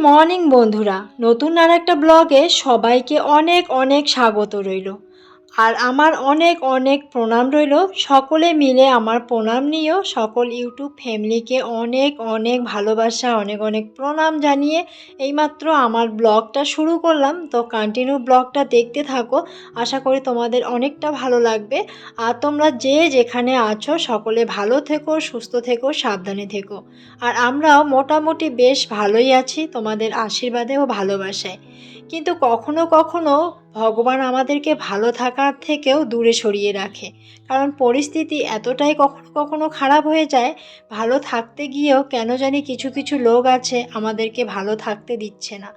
Morning বন্ধুরা। নতুন আর একটা ব্লগে সবাইকে অনেক অনেক স্বাগত রইল। আর আমার অনেক অনেক প্রণাম রইল। সকলে মিলে আমার প্রণাম নিয়েও সকল ইউটিউব ফ্যামিলিকে অনেক অনেক ভালোবাসা, অনেক অনেক প্রণাম জানিয়ে এইমাত্র আমার ব্লগটা শুরু করলাম। তো কন্টিনিউ ব্লগটা দেখতে থাকো। আশা করি তোমাদের অনেকটা ভালো লাগবে। আর তোমরা যে যেখানে আছো, সকলে ভালো থেকো, সুস্থ থেকো, সাবধানে থেকো। আর আমরাও মোটামুটি বেশ ভালোই আছি। তোমাদের আশীর্বাদে ও ভালোবাসায়। কিন্তু কখনো কখনো ভগবান আমাদেরকে ভালো থাকার থেকেও দূরে সরিয়ে রাখে। কারণ পরিস্থিতি এতটাই কখনো কখনো খারাপ হয়ে যায়, ভালো থাকতে গিয়েও কেন জানি কিছু কিছু লোক আছে আমাদেরকে ভালো থাকতে দিচ্ছে না।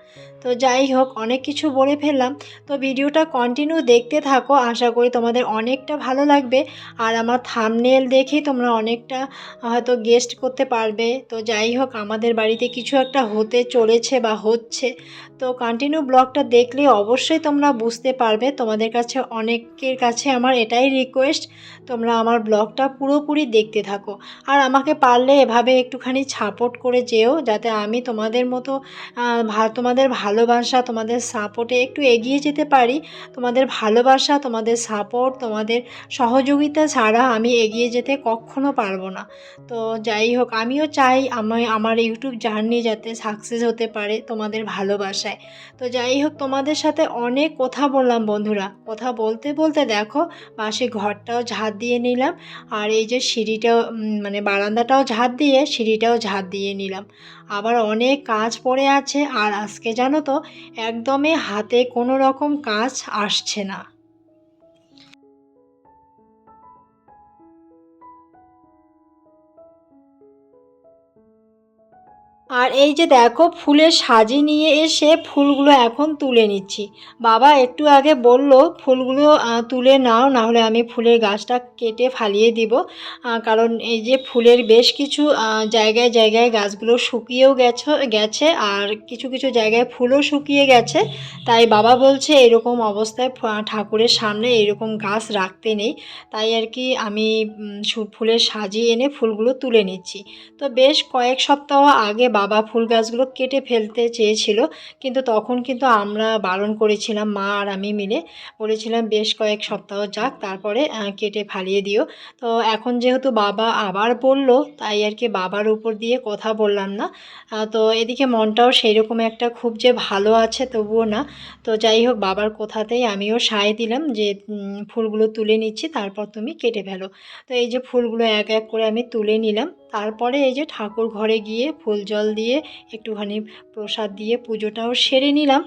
তো যাই হোক, অনেক কিছু বলে ফেললাম। তো ভিডিওটা কন্টিনিউ দেখতে থাকো, আশা করি তোমাদের অনেকটা ভালো লাগবে। আর আমার থামনেল দেখেই তোমরা অনেকটা হয়তো গেস্ট করতে পারবে। তো যাই হোক, আমাদের বাড়িতে কিছু একটা হতে চলেছে বা হচ্ছে। তো কন্টিনিউ ব্লগটা দেখলে অবশ্যই তোমরা বুঝতে পারবে। তোমাদের কাছে অনেকের কাছে আমার এটাই রিকোয়েস্ট তোমরা আমার ব্লগটা পুরোপুরি দেখতে থাকো। আর আমাকে পারলে এভাবে একটুখানি সাপোর্ট করে যেও, যাতে আমি তোমাদের মতো তোমাদের ভালোবাসা, তোমাদের সাপোর্টে একটু এগিয়ে যেতে পারি। তোমাদের ভালোবাসা, তোমাদের সাপোর্ট তোমাদের সহযোগিতা ছাড়া আমি এগিয়ে যেতে কখনো পারব না। তো যাই হোক, আমিও চাই আমি, আমার ইউটিউব জার্নি যাতে সাকসেস হতে পারে তোমাদের ভালোবাসায়। তো যাই হোক তোমাদের সাথে অনেক কথা বললাম বন্ধুরা। কথা বলতে বলতে দেখো, পাশে ঘরটাও ঝাঁট দিয়ে নিলাম, আর এই যে সিঁড়িটাও মানে বারান্দাটাও ঝাঁট দিয়ে সিঁড়িটাও ঝাঁট দিয়ে নিলাম। আবার অনেক কাজ পড়ে আছে, আর আজকে জানো তো, একদমই হাতে কোনো রকম কাজ আসছে না। আর এই যে দেখো, ফুলের সাজি নিয়ে এসে ফুলগুলো এখন তুলে নিচ্ছি। বাবা একটু আগে বলল, ফুলগুলো তুলে নাও না হলে আমি ফুলের গাছটা কেটে ফালিয়ে দিব। কারণ এই যে ফুলের বেশ কিছু জায়গায় জায়গায় গাছগুলো শুকিয়েও গেছে গেছে, আর কিছু কিছু জায়গায় ফুলও শুকিয়ে গেছে। তাই বাবা বলছে, এরকম অবস্থায় ঠাকুরের সামনে এরকম গাছ রাখতে নেই। তাই আর কি আমি ফুলের সাজি এনে ফুলগুলো তুলে নিচ্ছি। তো বেশ কয়েক সপ্তাহ আগে বাবা ফুল গাছগুলো কেটে ফেলতে চেয়েছিল, কিন্তু তখন কিন্তু আমরা বারণ করেছিলাম, মা আর আমি মিলে। বলেছিলাম, বেশ কয়েক সপ্তাহ যাক, তারপরে কেটে ফালিয়ে দিও। তো এখন যেহেতু বাবা আবার বলল, তাই আর কি বাবার উপর দিয়ে কথা বললাম না। তো এদিকে মনটাও সেই রকম একটা খুব যে ভালো আছে তবুও না। তো যাই হোক, বাবার কথাতেই আমিও সায় দিলাম যে ফুলগুলো তুলে নিচ্ছি, তারপর তুমি কেটে ফেলো। তো এই যে ফুলগুলো এক এক করে আমি তুলে নিলাম। তারপরে এই যে ঠাকুর ঘরে গিয়ে ফুল জল দিয়ে একটুখানি প্রসাদ দিয়ে পুজোটাও সেরে নিলাম।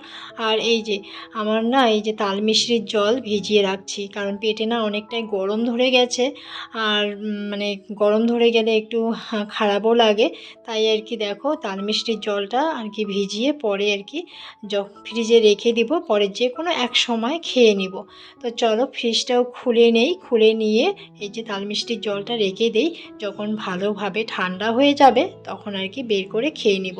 আর এই যে আমার না এই যে তাল মিশ্রির জল ভিজিয়ে রাখছি, কারণ পেটে না অনেকটাই গরম ধরে গেছে। আর মানে গরম ধরে গেলে একটু খারাপও লাগে। তাই আর কি দেখো তাল মিষ্টির জলটা আর কি ভিজিয়ে পরে আর কি ফ্রিজে রেখে দিব, পরে যে কোনো এক সময় খেয়ে নিব। তো চলো ফ্রিজটাও খুলে নেই, খুলে নিয়ে এই যে তাল মিষ্টির জলটা রেখে দেই, যখন ভালোভাবে ঠান্ডা হয়ে যাবে, তখন আর কি বের করে খেয়ে নিব।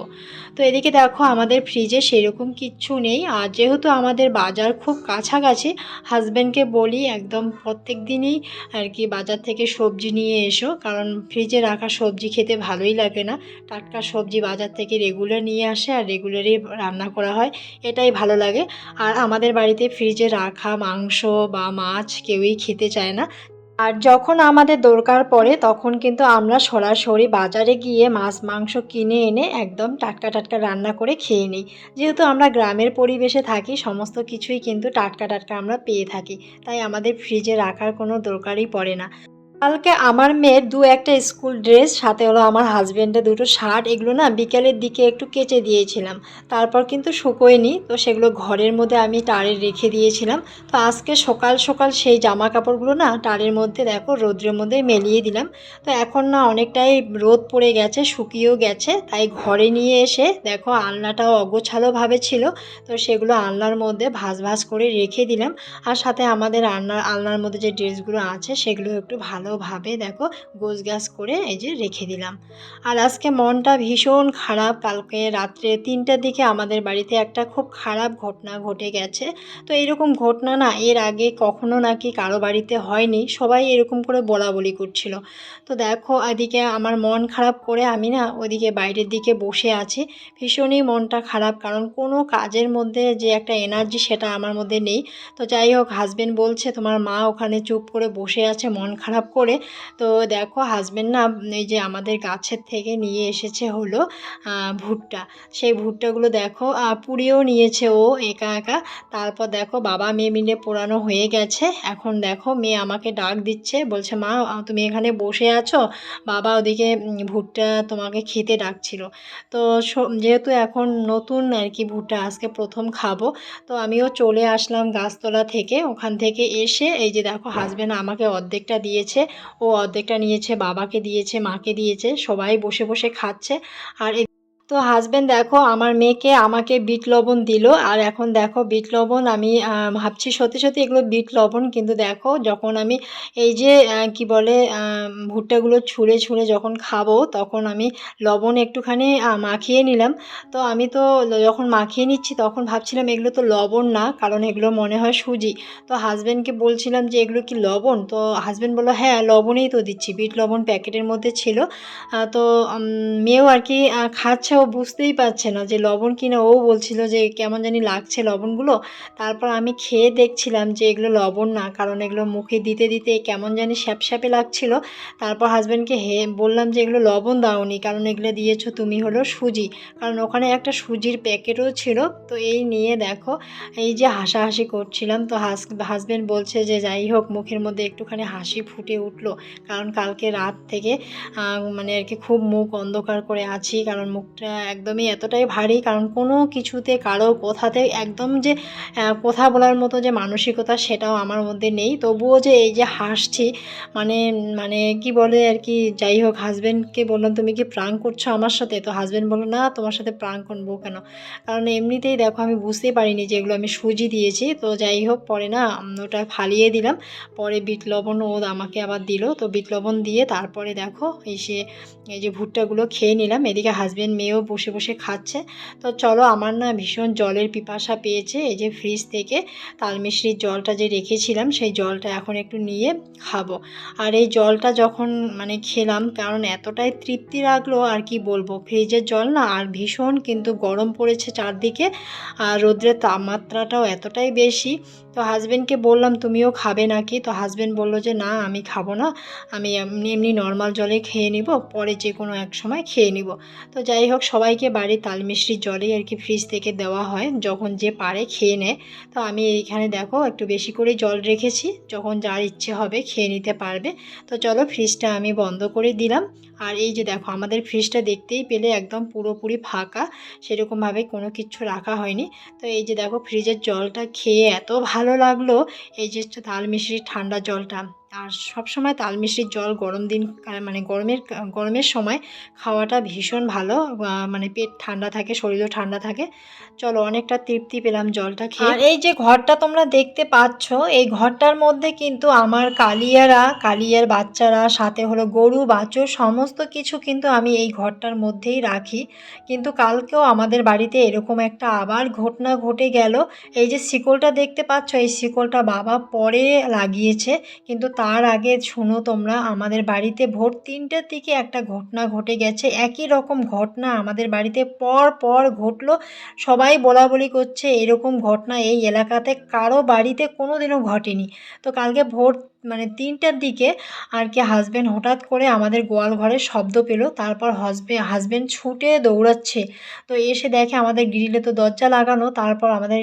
তো এদিকে দেখো আমাদের ফ্রিজে সেরকম কিচ্ছু নেই। আর যেহেতু আমাদের বাজার খুব কাছাকাছি হাজব্যান্ডকে বলি একদম প্রত্যেক দিনই আর কি বাজার থেকে সবজি নিয়ে এসো। কারণ ফ্রিজে রাখা সবজি খেতে ভালোই লাগে না। টাটকা সবজি বাজার থেকে রেগুলার নিয়ে আসে আর রেগুলারই রান্না করা হয়, এটাই ভালো লাগে। আর আমাদের বাড়িতে ফ্রিজে রাখা মাংস বা মাছ কেউই খেতে চায় না। আর যখন আমাদের দরকার পড়ে, তখন কিন্তু আমরা সরাসরি বাজারে গিয়ে মাছ, মাংস কিনে এনে একদম টাটকা টাটকা রান্না করে খেয়ে নিই। যেহেতু আমরা গ্রামের পরিবেশে থাকি, সমস্ত কিছুই কিন্তু টাটকা টাটকা আমরা পেয়ে থাকি। তাই আমাদের ফ্রিজে রাখার কোনো দরকারই পড়ে না। কালকে আমার মেয়ের দু একটা স্কুল ড্রেস, সাথে হলো আমার হাজব্যান্ডের দুটো শার্ট, এগুলো না বিকেলের দিকে একটু কেচে দিয়েছিলাম। তারপর কিন্তু শুকোয়নি, তো সেগুলো ঘরের মধ্যে আমি টারে রেখে দিয়েছিলাম। তো আজকে সকাল সকাল সেই জামা কাপড়গুলো না টারের মধ্যে দেখো রোদ্রের মধ্যে মেলিয়ে দিলাম। তো এখন না অনেকটাই রোদ পড়ে গেছে, শুকিয়েও গেছে, তাই ঘরে নিয়ে এসে দেখো আলনাটাও অগোছালোভাবে ছিল, তো সেগুলো আলনার মধ্যে ভাজ ভাজ করে রেখে দিলাম। আর সাথে আমাদের আলনার আলনার মধ্যে যে ড্রেসগুলো আছে, সেগুলো একটু ভালো ভালোভাবে দেখো গোছ গাছ করে এই যে রেখে দিলাম। আর আজকে মনটা ভীষণ খারাপ, কালকে রাত্রে তিনটার দিকে আমাদের বাড়িতে একটা খুব খারাপ ঘটনা ঘটে গেছে। তো এরকম ঘটনা না এর আগে কখনো নাকি কারও বাড়িতে হয়নি, সবাই এরকম করে বলা বলি করছিল। তো দেখো এদিকে আমার মন খারাপ করে আমি না ওদিকে বাইরের দিকে বসে আছি, ভীষণই মনটা খারাপ কারণ কোনো কাজের মধ্যে যে একটা এনার্জি সেটা আমার মধ্যে নেই। তো যাই হোক হাজবেন্ড বলছে, তোমার মা ওখানে চুপ করে বসে আছে, মন খারাপ করে। তো দেখো হাজবেন্ড না এই যে আমাদের গাছের থেকে নিয়ে এসেছে হলো ভুট্টা। সেই ভুট্টাগুলো দেখো পুড়িয়েও নিয়েছে ও একা একা। তারপর দেখো বাবা মেয়ে মিলে পোড়ানো হয়ে গেছে। এখন দেখো মেয়ে আমাকে ডাক দিচ্ছে, বলছে, মা তুমি এখানে বসে আছো? বাবা ওদিকে ভুট্টা তোমাকে খেতে ডাকছিল। তো যেহেতু এখন নতুন আর কি ভুট্টা, আজকে প্রথম খাব, তো আমিও চলে আসলাম গাছতলা থেকে। ওখান থেকে এসে এই যে দেখো হাজবেন্ড আমাকে অর্ধেকটা দিয়েছে। ও অর্ধেকটা নিয়েছে বাবাকে দিয়েছে মাকে দিয়েছে সবাই বসে বসে খাচ্ছে। আর তো হাজবেন্ড দেখো, আমার মেয়েকে আমাকে বিট লবণ দিল। আর এখন দেখো, বিট লবণ আমি ভাবছি সত্যি সত্যি এগুলো বিট লবণ। কিন্তু দেখো, যখন আমি এই যে কি বলে ভুট্টাগুলো ছুঁড়ে ছুঁড়ে যখন খাব, তখন আমি লবণ একটুখানি মাখিয়ে নিলাম। তো আমি তো যখন মাখিয়ে নিচ্ছি, তখন ভাবছিলাম এগুলো তো লবণ না, কারণ এগুলো মনে হয় সুজি। তো হাজব্যান্ডকে বলছিলাম যে, এগুলো কি লবণ? তো হাজব্যান্ড বলল হ্যাঁ লবণেই তো দিচ্ছি। বিট লবণ প্যাকেটের মধ্যে ছিল। তো মেয়েও আর কি খাচ্ছে ও বুঝতেই পারছে না যে লবণ কিনা ও বলছিল যে কেমন জানি লাগছে লবণগুলো। তারপর আমি খেয়ে দেখছিলাম যে এগুলো লবণ না, কারণ এগুলো মুখে দিতে দিতে কেমন জানি স্যাপস্যাপে লাগছিল। তারপর হাজব্যান্ডকে হে, বললাম যে এগুলো লবণ দাওনি, কারণ এগুলো দিয়েছ তুমি হলো সুজি। কারণ ওখানে একটা সুজির প্যাকেটও ছিল, তো এই নিয়ে দেখো, এই যে হাসাহাসি করছিলাম। তো হাস হাজব্যান্ড বলছে যে যাই হোক, মুখের মধ্যে একটুখানি হাসি ফুটে উঠল, কারণ কালকে রাত থেকে মানে আর কি খুব মুখ অন্ধকার করে আছি, কারণ মুখটা একদমই এতটাই ভারী। কারণ কোনো কিছুতে, কারও কথাতে একদম যে কথা বলার মতো যে মানসিকতা সেটাও আমার মধ্যে নেই। তবুও যে এই যে হাসছি মানে মানে কি বলে আর কি, যাই হোক হাজব্যান্ডকে বললাম, তুমি কি প্রাং করছ আমার সাথে? তো হাজব্যান্ড বলল, না, তোমার সাথে প্রাং করব কেন? কারণ এমনিতেই দেখো, আমি বুঝতেই পারিনি যে এগুলো আমি সুজি দিয়েছি। তো যাই হোক, পরে না ওটা ফালিয়ে দিলাম। পরে বিট লবণ ও আমাকে আবার দিল। তো বিট লবণ দিয়ে তারপরে দেখো, এসে এই যে ভুট্টাগুলো খেয়ে নিলাম। এদিকে হাজব্যান্ড মেয়েও বসে বসে খাচ্ছে। তো চলো আমার না ভীষণ জলের পিপাসা পেয়েছে। এই যে ফ্রিজ থেকে তালমিশ্রির জলটা যে রেখেছিলাম, সেই জলটা এখন একটু নিয়ে খাব। আর এই জলটা যখন মানে খেলাম, কারণ এতটাই তৃপ্তি লাগল, আর কি বলব? ফ্রিজের জল না, আর ভীষণ কিন্তু গরম পড়েছে চারদিকে, আর রোদ্রের তাপমাত্রাটাও এতটাই বেশি। তো হাজব্যান্ডকে বললাম, তুমিও খাবে নাকি? তো হাজব্যান্ড বলল যে, না, আমি খাব না। আমি এমনি এমনি নর্মাল জলে খেয়ে নিব, পরে যে কোনো এক সময় খেয়ে নিব। তো যাই হোক সবাইকে বাড়ির তালমিশ্রির জলেই আর কি ফ্রিজ থেকে দেওয়া হয়। যখন যে পারে খেয়ে নেয় তো আমি এইখানে দেখো একটু বেশি করে জল রেখেছি। যখন যার ইচ্ছে হবে খেয়ে নিতে পারবে। তো চলো ফ্রিজটা আমি বন্ধ করে দিলাম। আর এই যে দেখো, আমাদের ফ্রিজটা দেখতেই পেলে একদম পুরোপুরি ফাঁকা। সেরকমভাবে কোনো কিছু রাখা হয়নি। তো এই যে দেখো ফ্রিজের জলটা খেয়ে এত ভালো লাগল। এই যে তাল মিশ্রির ঠান্ডা জলটা। আর সব সময় তাল মিশ্রির জল গরম দিন মানে গরমের গরমের সময় খাওয়াটা ভীষণ ভালো। মানে পেট ঠান্ডা থাকে, শরীরও ঠান্ডা থাকে। চলো, অনেকটা তৃপ্তি পেলাম জলটা খেয়ে। আর এই যে ঘরটা তোমরা দেখতে পাচ্ছ, এই ঘরটার মধ্যে কিন্তু আমার কালিয়ারা, কালিয়ার বাচ্চারা, সাথে হলো গরু, বাছুর, সমস্ত কিছু কিন্তু আমি এই ঘরটার মধ্যেই রাখি। কিন্তু কালকেও আমাদের বাড়িতে এরকম একটা আবার ঘটনা ঘটে গেল। এই যে শিকলটা দেখতে পাচ্ছ, এই শিকলটা বাবা পরে লাগিয়েছে। কিন্তু তার আগে শোনো তোমরা, আমাদের বাড়িতে ভোর তিনটার দিকে একটা ঘটনা ঘটে গেছে। একই রকম ঘটনা আমাদের বাড়িতে পর পর ঘটলো। সবাই বলা বলি করছে, এরকম ঘটনা এই এলাকাতে কারও বাড়িতে কোনো দিনও ঘটেনি। তো কালকে ভোর মানে তিনটার দিকে আর কি হাজব্যান্ড হঠাৎ করে আমাদের গোয়াল ঘরে শব্দ পেল তারপর হাজব্যান্ড হাজব্যান্ড ছুটে দৌড়াচ্ছে। তো এসে দেখে আমাদের গ্রিলে তো দরজা লাগানো তারপর আমাদের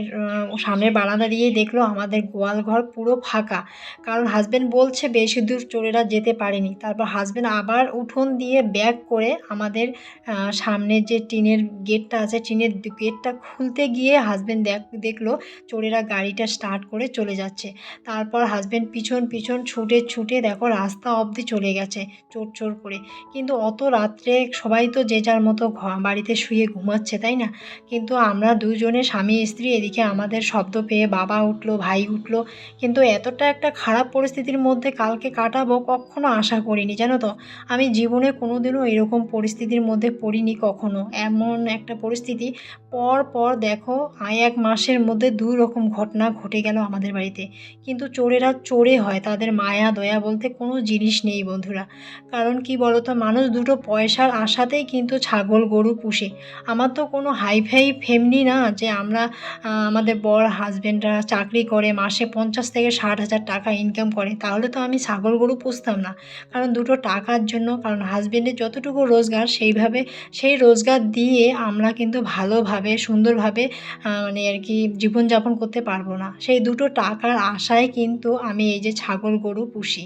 সামনের বারান্দা দিয়ে দেখল আমাদের গোয়াল ঘর পুরো ফাঁকা। কারণ হাজব্যান্ড বলছে বেশি দূর চোরেরা যেতে পারেনি। তারপর হাজব্যান্ড আবার উঠোন দিয়ে ব্যাক করে আমাদের আহ, সামনের যে টিনের গেটটা আছে টিনের গেটটা খুলতে গিয়ে হাজব্যান্ড দেখ দেখল চোরেরা গাড়িটা স্টার্ট করে চলে যাচ্ছে। তারপর হাজব্যান্ড পিছন পিছন চারজন ছুটে ছুটে দেখো রাস্তা অবধি চলে গেছে, চোর চোর করে। কিন্তু অত রাত্রে সবাই তো যে যার মতো বাড়িতে শুয়ে ঘুমাচ্ছে, তাই না? কিন্তু আমরা দুজনে স্বামী, স্ত্রী, এদিকে আমাদের শব্দ পেয়ে বাবা উঠল, ভাই উঠল। কিন্তু এতটা একটা খারাপ পরিস্থিতির মধ্যে কালকে কাটাবো কখনো আশা করিনি, জানো তো? আমি জীবনে কোনোদিনও এরকম পরিস্থিতির মধ্যে পড়িনি কখনো। এমন একটা পরিস্থিতি, পর পর দেখো এক মাসের মধ্যে দুই রকম ঘটনা ঘটে গেল আমাদের বাড়িতে। কিন্তু চোরেরা চোরে হয়, তাদের মায়া, দয়া বলতে কোনো জিনিস নেই বন্ধুরা। কারণ কি বলতো, মানুষ দুটো পয়সার আশাতেই কিন্তু ছাগল, গরু পুষে। আমার তো কোনো হাইফাই ফ্যামিলি না যে আমরা আমাদের বর হাজব্যান্ডরা চাকরি করে, মাসে পঞ্চাশ থেকে ষাট হাজার টাকা ইনকাম করে, তাহলে তো আমি ছাগল, গরু পুষতাম না। কারণ দুটো টাকার জন্য, কারণ হাজব্যান্ডের যতটুকু রোজগার, সেইভাবে সেই রোজগার দিয়ে আমরা কিন্তু ভালোভাবে, সুন্দরভাবে মানে আর কি জীবনযাপন করতে পারব না। সেই দুটো টাকার আশায় কিন্তু আমি এই যে ছাগল গরু পুষি